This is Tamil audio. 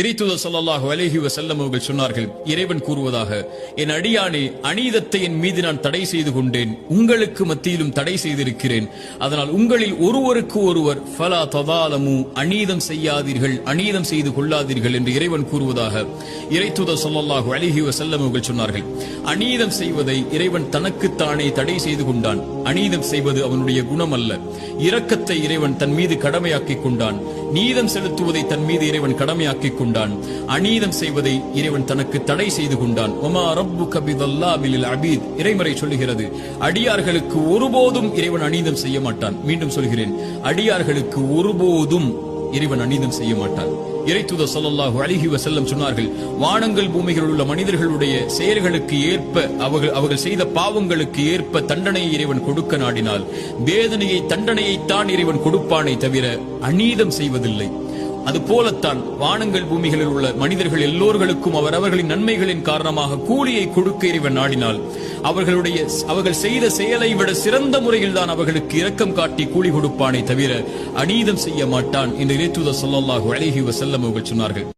இறைத்துதர் ஸல்லல்லாஹு அலைஹி வசல்லம் அவர்கள் சொன்னார்கள் இறைவன் கூறுவதாக என் அடியானே அநீதத்தை என் மீது நான் தடை செய்து கொண்டேன். உங்களுக்கு மத்தியிலும் தடை செய்திருக்கிறேன். அதனால் உங்களில் ஒருவருக்கு ஒருவர் ஃபலா ததாலமு அநீதம் செய்யாதீர்கள் அநீதம் செய்து கொள்ளாதீர்கள் என்று இறைவன் கூறுவதாக இறைத்துதர் ஸல்லல்லாஹு அலைஹி வசல்லம் அவர்கள் சொன்னார்கள். அநீதம் செய்வதை இறைவன் தனக்குத்தானே தடை செய்து கொண்டான். அநீதம் செய்வது அவனுடைய குணம் அல்ல இரக்கத்தை இறைவன் தன் மீது கடமையாக்கிக் கொண்டான். நீதம் செலுத்துவதை தன் மீது இறைவன் கடமையாக்கிக் கொண்டான். அநீதம் செய்வதை இறைவன் தனக்கு தடை செய்து கொண்டான். ஒமா ரப்பு அபீத். இறைமறை சொல்லுகிறது. அடியார்களுக்கு ஒருபோதும் இறைவன் அநீதம் செய்ய மாட்டான். மீண்டும் சொல்கிறேன். அடியார்களுக்கு ஒருபோதும் இறைவன் அநீதம் செய்ய மாட்டான். இறைத்துத சொல்லல்லாஹு அழகி வசல்லம் சொன்னார்கள். வானங்கள் பூமிகளில் உள்ள மனிதர்களுடைய செயல்களுக்கு ஏற்ப அவர்கள் அவர்கள் செய்த பாவங்களுக்கு ஏற்ப தண்டனையை இறைவன் கொடுக்க நாடினால் வேதனையை தண்டனையைத்தான் இறைவன் கொடுப்பானே தவிர அநீதம் செய்வதில்லை. அது போலத்தான் வானங்கள் பூமிகளில் உள்ள மனிதர்கள் எல்லோர்களுக்கும் அவரவர்களின் நன்மைகளின் காரணமாக கூலியை கொடுக்க இறைவன் நாடினால். அவர்களுடைய அவர்கள் செய்த செயலை விட சிறந்த முறையில் தான் அவர்களுக்கு இரக்கம் காட்டி கூலி கொடுப்பானே தவிர அநீதம் செய்ய மாட்டான் என்று இறைத்துத சொல்லல்லாஹு அழகி வசல்லம் அவர்கள் சொன்னார்கள்.